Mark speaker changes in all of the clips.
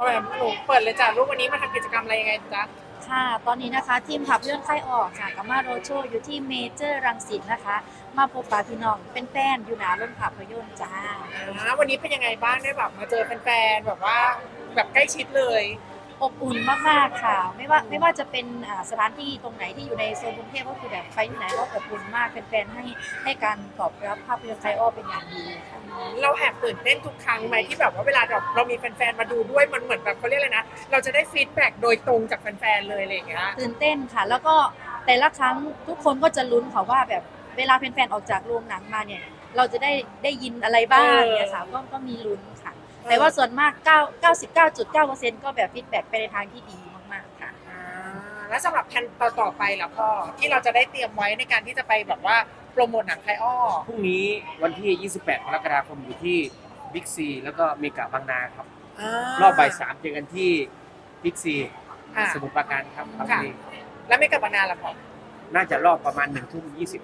Speaker 1: เอาแบบหนูเปิดเลยจ้ะลูกวันนี้มาทำกิจกรรมอะไรยังไงจ๊ะ
Speaker 2: ค่ะ ตอนนี้นะคะทีมขับเลื่อนไข้ออกค่ะกับมาโรโชอยู่ที่เมเจอร์รังสิตนะคะ มาพบปะพี่น้องเป็นแฟนอยู่หนาโรงภาพยนตร์จ้า
Speaker 1: อ่าวันนี้เป็นยังไงบ้างได้แบบมาเจอแฟนๆแบบว่าแบบใกล้ชิดเลย
Speaker 2: อบอุ่นมากๆค่ะ ไม่ว่าไม่ว่าจะเป็นอ่าสถานที่ตรงไหนที่อยู่ในโซนกรุงเทพก็คือแบบไปที่ไหนก็อบอุ่นมากแฟนๆให้ให้การตอบรับภาพยนตร์ไคออเป็นอย่างดีค่ะ
Speaker 1: เราแอบตื่นเต้นทุกครั้งไหมที่แบบว่าเวลาแบบเรามีแฟนๆมาดูด้วยมันเหมือนแบบเขาเรียกอะไรนะเราจะได้ฟีดแบ็กโดยตรงจากแฟนๆเลยอะไรอย่างเงี้ย
Speaker 2: ตื่นเต้นค่ะ แล้วก็แต่ละครั้งทุกคนก็จะลุ้นค่ะว่าแบบเวลาแฟนๆออกจากโรงหนังมาเนี่ย เราจะได้ได้ยินอะไรบ้างเนี่ยค่ะก็ก็มีลุ้นค่ะ แต่ว่าส่วนมาก 9 99.9%ก็แบบฟีดแบ็กไปในทางที่ดีมากๆค่ะ
Speaker 1: อ่าแล้วสำหรับแผนต่อๆไปล่ะพ่อที่เราจะได้เตรียมไว้ในการที่จะไปแบบว่าโปรโมทหนังไทยอ้อ
Speaker 3: พรุ่งนี้วันที่ 28 กรกฎาคมอยู่ที่บิ๊กซีแล้วก็เมกะบางนาครับ รอบบ่ายสามเจอกันที่บิ๊กซี
Speaker 1: อ่า
Speaker 3: สมุทรปราการครับบาง
Speaker 1: ค่ะ
Speaker 3: ที
Speaker 1: แล้วไม่กลับมานานละพ่อ
Speaker 3: น่าจะรอบประมาณหนึ่งทุ่มยี่สิบ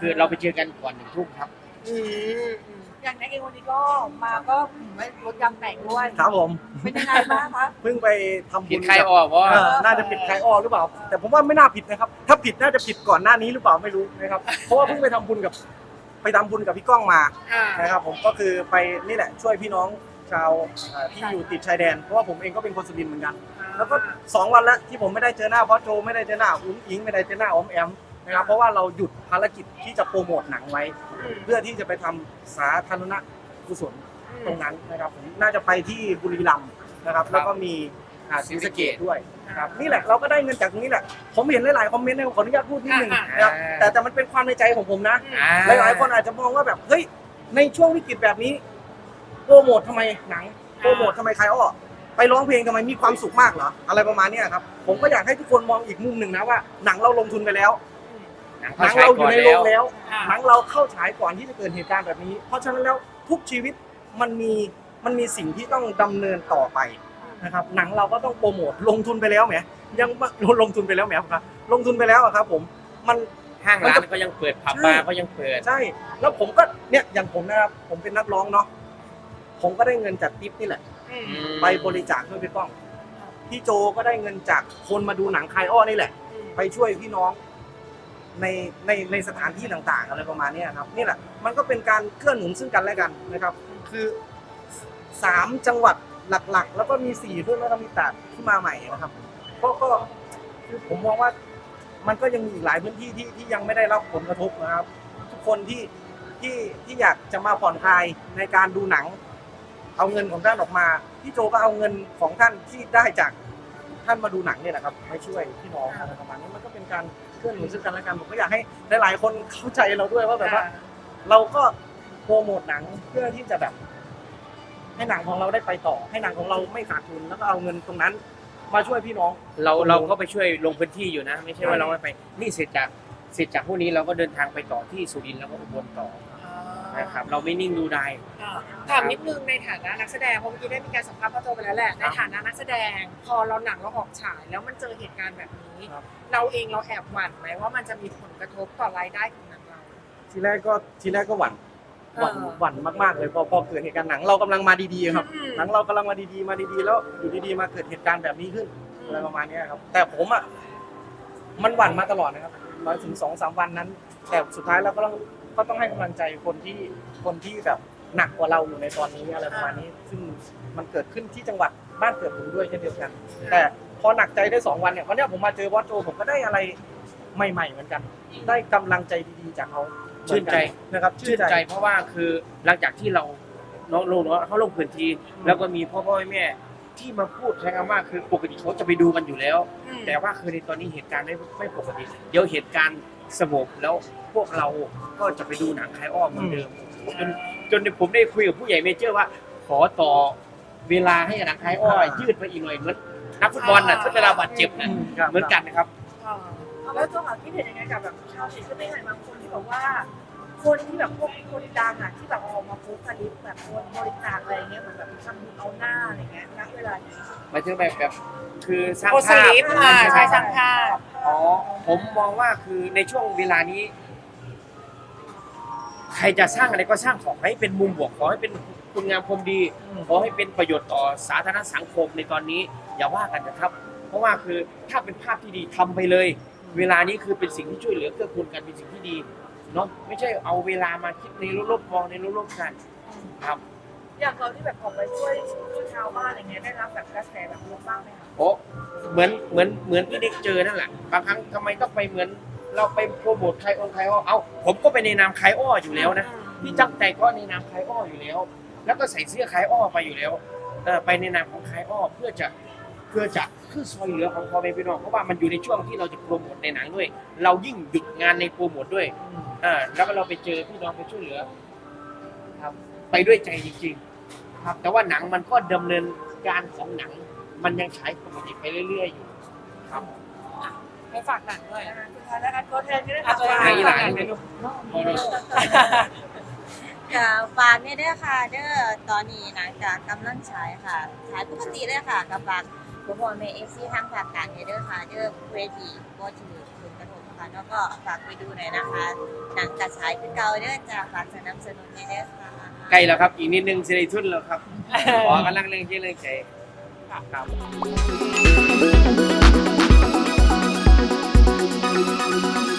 Speaker 3: คือเราไปเจอกันก่อนหนึ่งทุ่มครับ
Speaker 1: อืมอืม
Speaker 4: อย่างในเองวันนี้ก็มาก็ไม่รถยางแต่งด้วย
Speaker 5: ครับผม
Speaker 4: เป็นยังไงบ้างคะ
Speaker 5: เพิ่งไปทำบุ
Speaker 3: ผิด
Speaker 5: ญ
Speaker 3: ใคร
Speaker 5: กับ
Speaker 3: ออกว่า
Speaker 5: เออน่าจะผิดใครอ้อหรือเปล่า แต่ผมว่าไม่น่าผิดนะครับ ถ้าผิดน่าจะผิดก่อนหน้านี้หรือเปล่าไม่รู้นะครับ เพราะว่าเพิ่งไปทำบุญกับ ไปทำบุญกับพี่ก้องมา
Speaker 1: อ่า
Speaker 5: นะครับผมก็คือไปนี่แหละช่วยพี่น้องชาวเอ่อที่อยู่ติดชายแดน เพราะว่าผมเองก็เป็นคนสุรินทร์เหมือนกัน แล้วก็สองวันแล้วที่ผมไม่ได้เจอหน้าบอสโจไม่ได้เจอหน้าอุ้งอิงไม่ได้เจอหน้าออมแอมนะครับเพราะว่าเราหยุดภารกิจที่จะโปรโมทหนังไว้ เพื่อที่จะไปทำสาธารณกุศลตรงนั้นนะครับผมน่าจะไปที่บุรีรัมย์นะครับ แล้วก็มีอ่าศรีสะเกดด้วยนะครับนี่แหละเราก็ได้เงินจากตรงนี้แหละ ผมเห็นหลายๆคอมเมนต์เนี่ยขออนุญาตพูดนิดนึง
Speaker 1: อ่า
Speaker 5: นะครับ
Speaker 3: อ่า
Speaker 5: แต่แต่มันเป็นความในใจของผมนะ
Speaker 3: อ่
Speaker 5: หลายๆคนอาจจะมองว่าแบบเฮ้ยในช่วงวิกฤตแบบนี้โปรโมททำไมหนังโปรโมททำไมใครอ้อไปร้องเพลงทำไมมีความสุขมากเหรออะไรประมาณเนี้ยครับผมก็อยากให้ทุกคนมองอีกมุมหนึ่งนะว่าหนังเราลงทุนไปแล้ว
Speaker 3: หนัง
Speaker 5: ห
Speaker 3: เขา
Speaker 5: นัง
Speaker 3: ฉาย
Speaker 5: เราอ
Speaker 3: ก่อยู่น
Speaker 5: ใน
Speaker 3: แล้
Speaker 5: โรง
Speaker 3: ว
Speaker 5: แล้ว
Speaker 1: อ่า
Speaker 5: หนังเราเข้าฉายก่อนที่จะเกิดเหตุการณ์แบบนี้ เพราะฉะนั้นแล้วทุกชีวิตมันมีมันมีสิ่งที่ต้องดำเนินต่อไปนะครับหนังเราก็ต้องโปรโมทลงทุนไปแล้วแหมยังไม่ลงทุนไปแล้วแหมครับลงทุนไปแล้วอะครับผมมัน
Speaker 3: ห้างร้านก็ยังเปิดผับบาร์ก็ยังเปิด
Speaker 5: ใช่แล้วผมก็เนี่ยอย่างผมนะครับผมเป็นนักร้องเนาะผมก็ได้เงินจากทิปนี่แหละ
Speaker 1: อืม
Speaker 5: ไปบริจาคช่วยพี่ก้องพี่โจก็ได้เงินจากคนมาดูหนังคายอ้อนี่แหละ ไปช่วยพี่น้อง ในในในสถานที่ต่างๆอะไรประมาณนี้ครับนี่แหละมันก็เป็นการเกื้อหนุนซึ่งกันและกันนะครับ คือสามจังหวัดหลักๆ แล้วก็มีสี่เพื่อนแล้วก็มีตราดที่มาใหม่นะครับก็ก็คือผมมองว่ามันก็ยังมีอีกหลายพื้นที่ที่ที่ยังไม่ได้รับผลกระทบนะครับ ทุกคนที่ที่ที่อยากจะมาผ่อนคลายในการดูหนัง เอาเงินของท่านออกมาพี่โจก็เอาเงินของท่านที่ได้จากท่านมาดูหนังเนี่ยนะครับไปช่วยพี่น้องอะไรประมาณนี้มันก็เป็นการ เกื้อหนุนซึ่งกันและกันผมก็อยากให้หลายๆคนเข้าใจเราด้วยว่าแบบว่า เราก็โปรโมทหนังเพื่อที่จะแบบ ให้หนังของเราได้ไปต่อ ให้หนังของเราไม่ขาดทุนแล้วก็เอาเงินตรงนั้น มาช่วยพี่น้อง
Speaker 3: เราเราก็ไปช่วยลงพื้นที่อยู่นะ ไม่ใช่ว่าเราไม่ไป นี่เสร็จจากเสร็จจากพวกนี้เราก็เดินทางไปต่อที่สุรินทร์แล้วก็อุบลต่อ นะครับเราไม่นิ่งดูได้
Speaker 1: อ่าถามนิดนึงในฐานะนักแสดงเพราะเมื่อกี้ได้มีการสัมภาษณ์พ่อโจไปแล้วแหละในฐานะนักแสดง พอเราหนังเราออกฉาย แล้วมันเจอเหตุการณ์แบบนี้
Speaker 5: ครับ
Speaker 1: เราเองเราแอบหวั่นไหมว่ามันจะมีผลกระทบต่อรายได้ของหนังเรา
Speaker 5: ทีแรกก็ทีแรกก็หวั่นหวั่น
Speaker 1: เออ
Speaker 5: หวั่นมากๆเลยพอพอเกิดเหตุการณ์หนังเรากำลังมาดีๆครับ
Speaker 1: อืม
Speaker 5: หนังเรากำลังมาดีๆมาดีๆแล้วอยู่ดีๆมาเกิดเหตุการณ์แบบนี้ขึ้น อะไรประมาณเนี้ยครับ แต่ผมอะมันหวั่นมาตลอดนะครับมาถึงสองสามวันนั้น แต่สุดท้ายเราก็ต้อง ก็ต้องให้กำลังใจคนที่คนที่แบบหนักกว่าเราอยู่ในตอนนี้อะไรประมาณนี้ ซึ่งมันเกิดขึ้นที่จังหวัดบ้านเกิดผมด้วยเช่นเดียวกัน แต่พอหนักใจได้สองวันเนี่ยวันเนี้ยผมมาเจอบอสโจผมก็ได้อะไรใหม่ๆเหมือนกัน ได้กำลังใจดีๆจากเขา
Speaker 3: ชื่นใจ
Speaker 5: นะครับ
Speaker 3: ชื่นใจ เพราะว่าคือหลังจากที่เราน้องลงเนาะเขาลงพื้นที่แล้วก็มีพ่อพ่อแม่แม่ที่มาพูดใช้คำว่าคือปกติเขาจะไปดูกันอยู่แล้ว
Speaker 1: อืม
Speaker 3: แต่ว่าคือในตอนนี้เหตุการณ์ไม่ไม่ปกติ เดี๋ยวเหตุการณ์ สงบแล้วพวกเราก็จะไปดูหนังคลายอ้อมเหมือนเดิมจนจนผมได้คุยกับผู้ใหญ่เมเจอร์ว่า ขอต่อเวลาให้หนังคลายอ้อยืดไปอีกหน่อยเหมือนนักฟุตบอลน่ะถ้าเวลาบาดเจ็บน่ะ
Speaker 5: อืมครับ
Speaker 3: เหมือนกันนะครับ
Speaker 1: อ่า
Speaker 4: แล้วตัวเขาคิดเห็นยังไงกับแบบชาวเน็ตก็ได้เห็นบางคนที่บอกว่า คนที่แบบพวกคนดังอะที่แบบออกมาโพสต์สลิปแบบคนบริจาคอะไรเงี้ยเหมือนแบบทำบุญเอาหน้าอะไรเงี้ยณเวลานี้
Speaker 3: หมายถึงแบบแบบคือสร้าง
Speaker 1: โพสต์ส
Speaker 3: ภาพ
Speaker 1: ลิปค่ะใช่สร้างภาพ
Speaker 3: อ๋อผมมองว่าคือในช่วงเวลานี้ ใครจะสร้างอะไรก็สร้างขอให้เป็นมุมบวกขอให้เป็นคุณงามความดีขอให้เป็นประโยชน์ต่อสาธารณสังคมในตอนนี้ อย่าว่ากันนะครับ เพราะว่าคือถ้าเป็นภาพที่ดีทำไปเลย เวลานี้คือเป็นสิ่งที่ช่วยเหลือเกื้อกูลกันเป็นสิ่งที่ดี เนาะไม่ใช่เอาเวลามาคิดในลบๆมองในลบๆกันครับ
Speaker 4: อย่างเราที่แบบออกไปช่วยช่วยชาวบ้านอะไรเงี้ยได้รับแบบกระแสแบบลบบ้างไหมคะ
Speaker 3: โอ้เหมือนเหมือนเหมือนที่ได้เจอนั่นแหละบางครั้งทำไมต้องไปเหมือน เราไปโปรโมทใครองใครอ้อเอาผมก็ไปในนามใครอ้ออยู่แล้วนะพี่ตั้งใจก็ในนามใครอ้ออยู่แล้ว แล้วก็ใส่เสื้อใครอ้อไปอยู่แล้วเออไปในนามของใครอ้อเพื่อจะเพื่อจะคือซอยเหลือของพ่อแม่พี่น้องเพราะว่ามันอยู่ในช่วงที่เราจะโปรโมทในหนังด้วย เรายิ่งหยุดงานในโปรโมทด้วย เออแล้วก็เราไปเจอพี่น้องไปช่วยเหลือ ครับ ไปด้วยใจจริง ๆ ครับ แต่ว่าหนังมันก็ดำเนินการของหนัง มันยังฉายปกติไปเรื่อย ๆ อยู่ ครับ
Speaker 1: ให้ฝากหนังด้วย
Speaker 4: นะคะสุดท้ายแล้วกันตัวแทนก็ได้
Speaker 1: อะ
Speaker 4: ค่ะ
Speaker 1: ตัวแท
Speaker 3: ไหน
Speaker 1: น
Speaker 3: หลานเนี่ยพอดี
Speaker 6: ค่ะฝากเนี่ยเด้อค่ะ เด้อตอนนี้หนังจากกำลังฉายค่ะฉายปกติเลยค่ะกับฝากผู้พ่อแม่เอฟซีทางภาคกลางเนี่ยเด้อค่ะ เด้อเวทีก็ถือผลกระทบ ค่ะแล้วก็ฝากไปดูหน่อยนะคะหนังกระฉายคือเก่าเด้อจะฝากสนับสนุนเนี่ยเด้อค่ะ
Speaker 3: ใกล้แล้วครับ อีกนิดนึงสิริทุนแล้วครับขอกำลังเร่งที่เร่งใจครับ
Speaker 6: ค